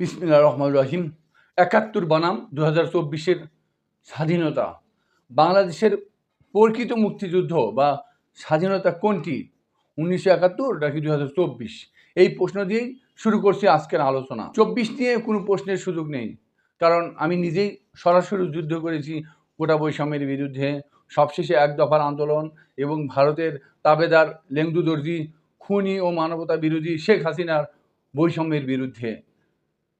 বিসমিল্লা রহমান রহিম। একাত্তর বনাম দু হাজার চব্বিশের স্বাধীনতা। বাংলাদেশের প্রকৃত মুক্তিযুদ্ধ বা স্বাধীনতা কোনটি? উনিশশো একাত্তর নাকি দু হাজার চব্বিশ? এই প্রশ্ন দিয়েই শুরু করছি আজকের আলোচনা। চব্বিশ নিয়ে কোনো প্রশ্নের সুযোগ নেই। কারণ আমি নিজেই সরাসরি যুদ্ধ করেছি গোটা বৈষম্যের বিরুদ্ধে। সবশেষে এক দফার আন্দোলন এবং ভারতের তাবেদার লেংদু দর্জি খুনি ও মানবতা বিরোধী শেখ হাসিনার বৈষম্যের বিরুদ্ধে।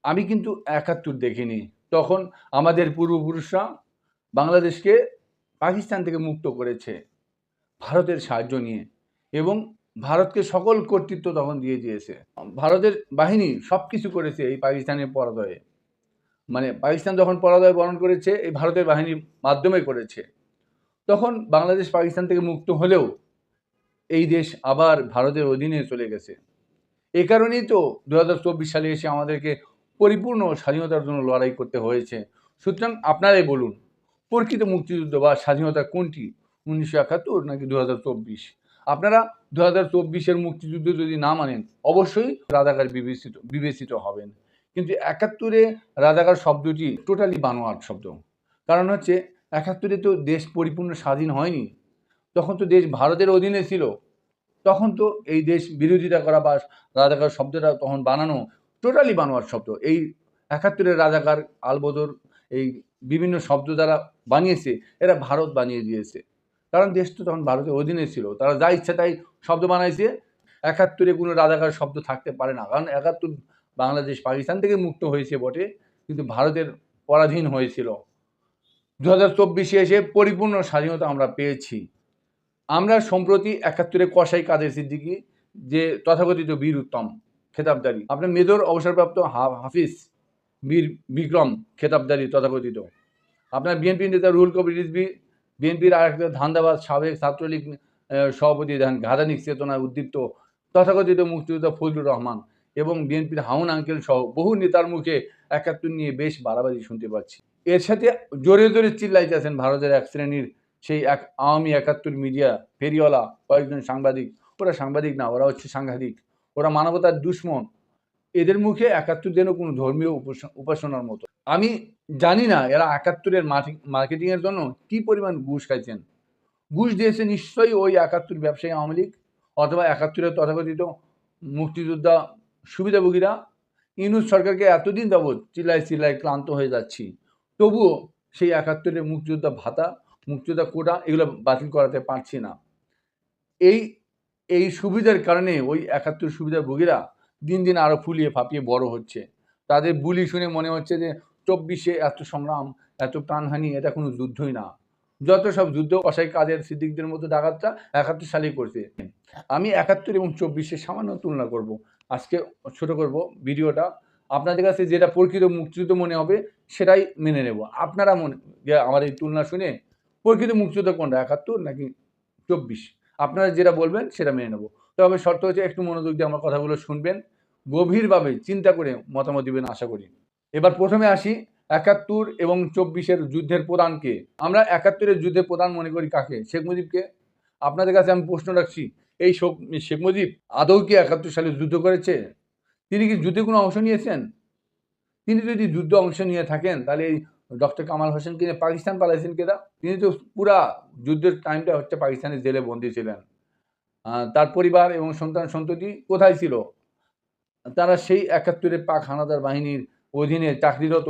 আমি কিন্তু একাত্তর দেখিনি। তখন আমাদের পূর্বপুরুষরা বাংলাদেশকে পাকিস্তান থেকে মুক্ত করেছে, ভারতের সাহায্য নিয়ে। এবং ভারতকে সকল কর্তৃত্ব তখন দিয়ে দিয়েছে। ভারতের বাহিনী সব কিছু করেছে এই পাকিস্তানের পরাজয়ে। মানে পাকিস্তান যখন পরাজয় বরণ করেছে, এই ভারতের বাহিনীর মাধ্যমে করেছে। তখন বাংলাদেশ পাকিস্তান থেকে মুক্ত হলেও এই দেশ আবার ভারতের অধীনে চলে গেছে। এ কারণেই তো দু হাজার চব্বিশ সালে এসে আমাদেরকে পরিপূর্ণ স্বাধীনতার জন্য লড়াই করতে হয়েছে। সুতরাং আপনারাই বলুন, প্রকৃত মুক্তিযুদ্ধ বা স্বাধীনতা কোনটি? উনিশশো একাত্তর নাকি দু হাজার চব্বিশ? আপনারা দু হাজার চব্বিশের মুক্তিযুদ্ধ যদি না মানেন, অবশ্যই রাজাকার বিবেচিত বিবেচিত হবেন। কিন্তু একাত্তরে রাজাকার শব্দটি টোটালি বানোয়াট শব্দ। কারণ হচ্ছে, একাত্তরে তো দেশ পরিপূর্ণ স্বাধীন হয়নি। তখন তো দেশ ভারতের অধীনে ছিল। তখন তো এই দেশ বিরোধিতা করা বা রাজাকার শব্দটা তখন বানানো টোটালি বানোয়ার শব্দ। এই একাত্তরের রাজাকার আলবদর, এই বিভিন্ন শব্দ যারা বানিয়েছে, এরা ভারত বানিয়ে দিয়েছে। কারণ দেশ তো তখন ভারতের অধীনে ছিল। তারা যা ইচ্ছা তাই শব্দ বানাইছে। একাত্তরে কোনো রাজাকার শব্দ থাকতে পারে না। কারণ একাত্তর বাংলাদেশ পাকিস্তান থেকে মুক্ত হয়েছে বটে, কিন্তু ভারতের পরাধীন হয়েছিল। দু হাজার চব্বিশে এসে পরিপূর্ণ স্বাধীনতা আমরা পেয়েছি। আমরা সম্প্রতি একাত্তরে কসাই কাদের সিদ্দিকি, যে তথাকথিত বীর উত্তম খেতাবদারি। আপনার মেজর অবসরপ্রাপ্ত হাফিজ বীর, বিক্রম খেতাবদারি তথাকথিত। আপনার বিএনপি নেতা রুহুল কবির রিজবি বিএনপির আরেকটা ধান্দাবাজ সাবেক ছাত্রলীগ সভাপতি ধান ঘাদানিক চেতনায় উদ্দীপ্ত তথাকথিত মুক্তিযোদ্ধা ফজলুর রহমান এবং বিএনপির হাউন আঙ্কেল সহ বহু নেতার মুখে একাত্তর নিয়ে বেশ বাড়াবাড়ি শুনতে পাচ্ছি। এর সাথে জোরে জোরে চিল্লাইতেছেন ভারতের এক শ্রেণির সেই এক আওয়ামী একাত্তর মিডিয়া ফেরিওয়ালা কয়েকজন সাংবাদিক। ওরা সাংবাদিক না, ওরা হচ্ছে সাংঘাতিক। ওরা মানবতার দুশ্মন। এদের মুখে একাত্তর যেন কোনো ধর্মীয় উপাস- উপাসনার মতো। আমি জানি না এরা একাত্তরের মার্কেটিংয়ের জন্য কি পরিমাণ ঘুষ খাইছেন। ঘুষ দিয়েছে নিশ্চয়ই ওই একাত্তর ব্যবসায়ী আওয়ামী লীগ অথবা একাত্তরের তথাকথিত মুক্তিযোদ্ধা সুবিধাভোগীরা। ইউনুস সরকারকে এতদিন যাবৎ চিল্লায় চিল্লায় ক্লান্ত হয়ে যাচ্ছি। তবুও সেই একাত্তরের মুক্তিযোদ্ধা ভাতা, মুক্তিযোদ্ধা কোটা এগুলো বাতিল করাতে পারছি না। এই এই সুবিধার কারণে ওই একাত্তর সুবিধাভোগীরা দিন দিন আরও ফুলিয়ে ফাঁপিয়ে বড় হচ্ছে। তাদের বুলি শুনে মনে হচ্ছে যে, চব্বিশে এত সংগ্রাম, এত প্রাণহানি, এটা কোনো যুদ্ধই না। যত সব যুদ্ধ অসাই কাদের সিদ্দিকদের মতো ডাকাতটা একাত্তর সালেই করছে। আমি একাত্তর এবং চব্বিশে সামান্য তুলনা করব। আজকে ছোট করব ভিডিওটা। আপনাদের কাছে যেটা প্রকৃত মুক্তিযুদ্ধ মনে হবে, সেটাই মেনে নেব। আপনারা মনে, যে আমার এই তুলনা শুনে প্রকৃত মুক্তিযুদ্ধ কোনটা, একাত্তর নাকি চব্বিশ? আপনারা যেটা বলবেন সেটা মেনে নেব। তবে শর্ত হচ্ছে একটু মনোযোগ দিয়ে আমার কথাগুলো শুনবেন, গভীরভাবে চিন্তা করে মতামত দিবেন আশা করি। এবার প্রথমে আসি একাত্তর এবং চব্বিশের যুদ্ধের প্রধানকে। আমরা একাত্তরের যুদ্ধের প্রধান মনে করি কাকে? শেখ মুজিবকে। আপনাদের কাছে আমি প্রশ্ন রাখছি, এই শেখ মুজিব আদৌ কি একাত্তর সালে যুদ্ধ করেছে? তিনি কি যুদ্ধে কোনো অংশ নিয়েছেন? তিনি যদি যুদ্ধ অংশ নিয়ে থাকেন, তাহলে এই ডক্টর কামাল হোসেন কিনে পাকিস্তান পালাইছেন কেদা তিনি তো পুরা যুদ্ধের টাইমটা হচ্ছে পাকিস্তানের জেলে বন্দী ছিলেন। তার পরিবার এবং সন্তান সন্ততি কোথায় ছিল? তারা সেই একাত্তরে পাক হানাদার বাহিনীর অধীনে চাকরিরত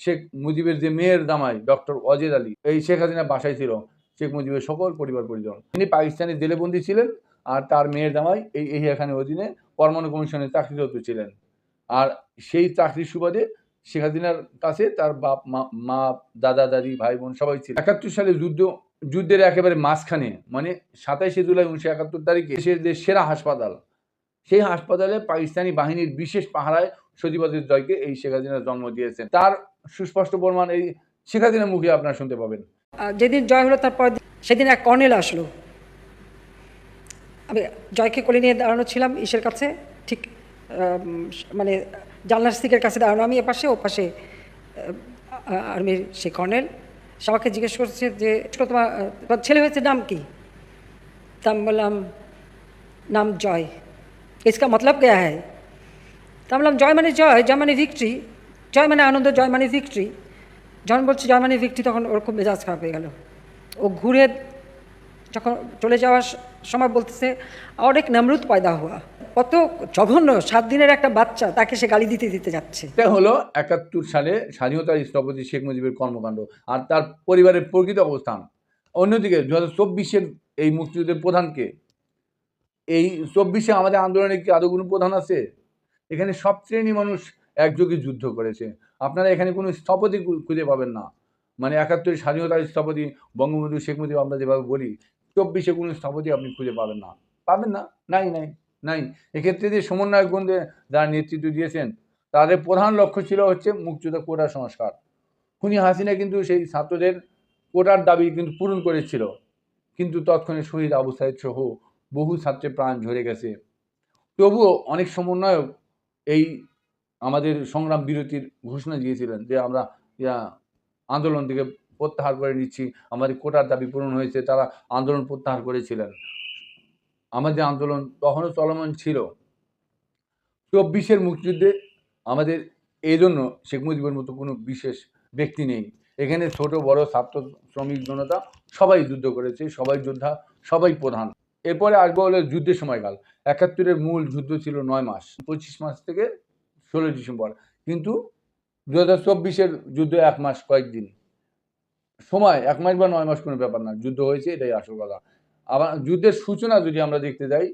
শেখ মুজিবের যে মেয়ের জামাই, ডক্টর অজেদ আলী, এই শেখ হাসিনা বাসায় ছিল। শেখ মুজিবের সকল পরিবার পরিজন। তিনি পাকিস্তানের জেলে বন্দী ছিলেন আর তার মেয়ের দামাই এই এহিয়া খানের অধীনে পরমাণু কমিশনে চাকরিরত ছিলেন। আর সেই চাকরির সুবাদে শেখ হাসিনার কাছে তার বাপ, মা দাদা, দাদি, ভাই, বোন সবাই ছিল। একাত্তর সালে যুদ্ধ, যুদ্ধের একেবারে মাঝখানে মানে সাতাইশে জুলাই উনিশশো একাত্তর তারিখে দেশের যে সেরা হাসপাতাল, সেই হাসপাতালে পাকিস্তানি বাহিনীর বিশেষ পাহারায় সজিবাদের জয়কে এই শেখ হাসিনা জন্ম দিয়েছেন। তার সুস্পষ্ট প্রমাণ এই শেখ মুখে আপনারা শুনতে পাবেন। যেদিন জয় হলো, তারপর সেদিন এক কর্নেল আসলো। আমি জয়কে কোলে নিয়ে দাঁড়ানো ছিলাম, ইসের কাছে, ঠিক মানে জানলার স্টিকের কাছে দাঁড়ানো আমি এপাশে ও পাশে আর্মির সেই কর্নেল সবাইকে জিজ্ঞেস করছে যে "ছোট, তোমার আহ, তোমার ছেলে হয়েছে নাম কি তা আমি বললাম নাম জয় इसका मतलब क्या है তা আমি বললাম জয় মানে জয় জয় মানে ভিক্টরি জয় মানে আনন্দ জয় মানে ভিক্টরি যখন বলছি জয় মানে ভিক্টরি তখন ওর খুব মেজাজ খারাপ হয়ে গেল ও ঘুরে যখন চলে যাওয়ার স- সময় বলতেছে और एक नमरूद पैदा हुआ কত জঘন্য, সাত দিনের একটা বাচ্চা তাকে সে গালি দিতে দিতে যাচ্ছে। এটা হলো একাত্তর সালে স্বাধীনতার স্থপতি শেখ মুজিবের কর্মকাণ্ড আর তার পরিবারের প্রকৃত অবস্থান। অন্যদিকে দু হাজার চব্বিশের এই মুক্তিযুদ্ধের প্রধানকে, এই চব্বিশে আমাদের আন্দোলনে কি আদৌ কোনো প্রধান আছে? এখানে সব শ্রেণি মানুষ একযোগে যুদ্ধ করেছে। আপনারা এখানে কোনো স্থপতি খুঁজে পাবেন না। মানে একাত্তরের স্বাধীনতার স্থপতি বঙ্গবন্ধু শেখ মুজিব আমরা যেভাবে বলি, চব্বিশে কোনো স্থপতি আপনি খুঁজে পাবেন না। পাবেন না? নাই নাই। নাই? এক্ষেত্রে যে সমন্বয়কগণদের যারা নেতৃত্ব দিয়েছেন, তাদের প্রধান লক্ষ্য ছিল হচ্ছে মুক্তিযুদ্ধ কোটা সংস্কার। খুনি হাসিনা কিন্তু সেই ছাত্রদের কোটার দাবি কিন্তু পূরণ করেছিল। কিন্তু তৎক্ষণে শহীদ আবু সাইদ সহ বহু ছাত্রের প্রাণ ঝরে গেছে। তবুও অনেক সমন্বয়ক এই আমাদের সংগ্রাম বিরতির ঘোষণা দিয়েছিলেন যে আমরা আন্দোলন থেকে প্রত্যাহার করে নিচ্ছি, আমাদের কোটার দাবি পূরণ হয়েছে, তারা আন্দোলন প্রত্যাহার করেছিলেন। আমাদের আন্দোলন তখনও চলমান ছিল। চব্বিশের মুক্তিযুদ্ধে আমাদের এই জন্য শেখ মুজিবের মতো কোনো বিশেষ ব্যক্তি নেই। এখানে ছোট, বড় ছাত্র, শ্রমিক, জনতা সবাই যুদ্ধ করেছে, সবাই যোদ্ধা, সবাই প্রধান। এরপরে আসব হলো যুদ্ধের সময়কাল। একাত্তরের মূল যুদ্ধ ছিল নয় মাস, পঁচিশ মাস থেকে ষোলোই ডিসেম্বর। কিন্তু দু হাজার চব্বিশের যুদ্ধ এক মাস কয়েকদিন। সময়, এক মাস বা নয় মাস কোনো ব্যাপার না, যুদ্ধ হয়েছে, এটাই আসল কথা। আবার যুদ্ধের সূচনা যদি আমরা দেখতে যাই,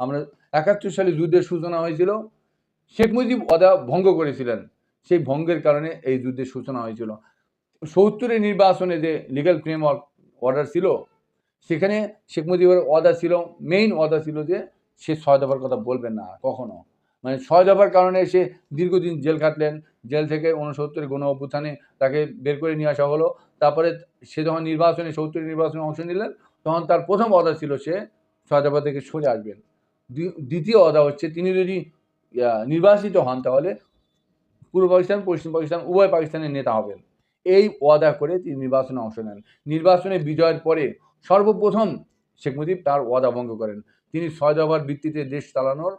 আমরা একাত্তর সালে যুদ্ধের সূচনা হয়েছিল, শেখ মুজিব অদা ভঙ্গ করেছিলেন। সেই ভঙ্গের কারণে এই যুদ্ধের সূচনা হয়েছিল। সত্তরের নির্বাচনে যে লিগ্যাল ফ্রেমওয়ার্ক অর্ডার ছিল, সেখানে শেখ মুজিবের অদা ছিল মেইন অদা ছিল যে সে ছয় দফার কথা বলবেন না কখনো। মানে ছয় দফার কারণে সে দীর্ঘদিন জেল কাটলেন, জেল থেকে উনসত্তরের গণ অভ্যুত্থানে তাকে বের করে নিয়ে আসা হলো। তারপরে সে যখন নির্বাচনে সত্তরের নির্বাচনে অংশ নিলেন তখন তার প্রথম অদা ছিল সে দফা থেকে সরে আসবেন। দ্বিতীয় অদা হচ্ছে তিনি যদি নির্বাচিত হন তাহলে পূর্ব পাকিস্তান, পশ্চিম পাকিস্তান, উভয় পাকিস্তানের নেতা হবেন। এই ওয়াদা করে তিনি নির্বাচনে অংশ নেন। নির্বাচনে বিজয়ের পরে সর্বপ্রথম শেখ মুজিব তার ওয়াদা ভঙ্গ করেন। তিনি দফার ভিত্তিতে দেশ চালানোর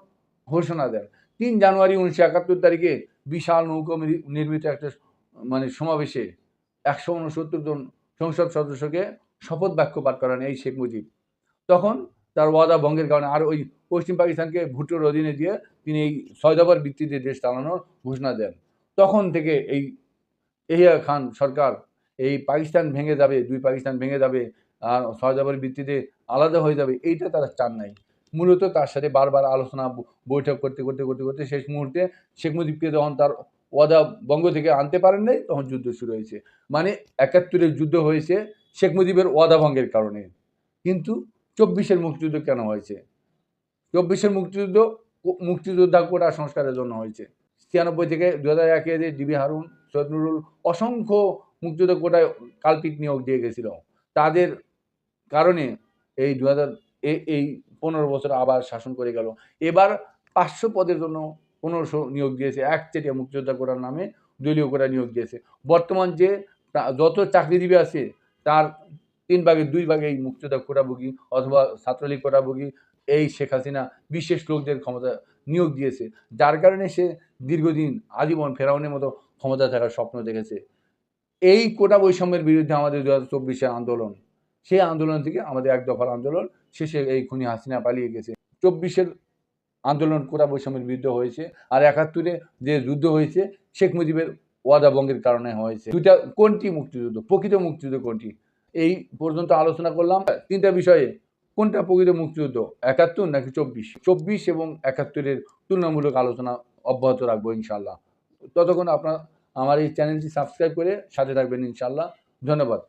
ঘোষণা দেন। তিন জানুয়ারি উনিশশো একাত্তর তারিখে বিশাল নৌকো নির্মিত একটা মানে সমাবেশে একশো উনসত্তর জন সংসদ সদস্যকে শপথ বাক্য পাঠ করান এই শেখ মুজিব। তখন তার ওয়াদা ভঙ্গের কারণে আর ওই পশ্চিম পাকিস্তানকে ভুট্টোর অধীনে দিয়ে তিনি এই ছয় ভিত্তিতে দেশ চালানোর ঘোষণা দেন। তখন থেকে এই এহিয়া খান সরকার এই পাকিস্তান ভেঙে যাবে, দুই পাকিস্তান ভেঙে যাবে, আর ছয় ভিত্তিতে আলাদা হয়ে যাবে, এইটা তারা চান নাই। মূলত তার সাথে বারবার আলোচনা, বৈঠক করতে করতে করতে করতে শেষ মুহূর্তে শেখ মুজিবকে যখন তার ওয়াদা বঙ্গ থেকে আনতে পারেন নাই, তখন যুদ্ধ শুরু হয়েছে। মানে একাত্তরের যুদ্ধ হয়েছে শেখ মুজিবের ওয়াদা ভঙ্গের কারণে। কিন্তু চব্বিশের মুক্তিযুদ্ধ কেন হয়েছে? চব্বিশের মুক্তিযুদ্ধ মুক্তিযোদ্ধা কোটা সংস্কারের জন্য হয়েছে। ছিয়ানব্বই থেকে দু হাজার একে যে ডিবি হারুন, সৈয়দ নুরুল অসংখ্য মুক্তিযুদ্ধ কোটায় কাল্পিক নিয়োগ দিয়ে গেছিল। তাদের কারণে এই দু হাজার এই পনেরো বছর আবার শাসন করে গেল। এবার পাঁচশো পদের জন্য পনেরোশো নিয়োগ দিয়েছে। একচেটিয়া মুক্তিযোদ্ধা কোটার নামে দলীয় কোটা নিয়োগ দিয়েছে। বর্তমান যে যত চাকরিজীবী আছে তার তিন ভাগে, দুই ভাগে এই মুক্তিযোদ্ধা কোটাভোগী অথবা ছাত্রলীগ কোটাভোগী এই শেখ হাসিনা বিশেষ লোকদের ক্ষমতা নিয়োগ দিয়েছে। যার কারণে সে দীর্ঘদিন আজীবন ফেরাউনের মতো ক্ষমতা থাকার স্বপ্ন দেখেছে। এই কোটা বৈষম্যের বিরুদ্ধে আমাদের দু হাজার চব্বিশের আন্দোলন, সেই আন্দোলন থেকে আমাদের এক দফার আন্দোলন, শেষে এই খুনি হাসিনা পালিয়ে গেছে। চব্বিশের আন্দোলন কোটা বৈষম্যের বিরুদ্ধে হয়েছে। আর একাত্তরে যে যুদ্ধ হয়েছে, শেখ মুজিবের ওয়াদা ভঙ্গের কারণে হয়েছে। দুইটা কোনটি মুক্তিযুদ্ধ? প্রকৃত মুক্তিযুদ্ধ কোনটি? এই পর্যন্ত আলোচনা করলাম। তিনটা বিষয়ে, কোনটা প্রকৃত মুক্তিযুদ্ধ? একাত্তর নাকি চব্বিশ? চব্বিশ এবং একাত্তরের তুলনামূলক আলোচনা অব্যাহত রাখব ইনশাল্লাহ ততক্ষণ আপনার আমার এই চ্যানেলটি সাবস্ক্রাইব করে সাথে থাকবেন ইনশাল্লাহ ধন্যবাদ।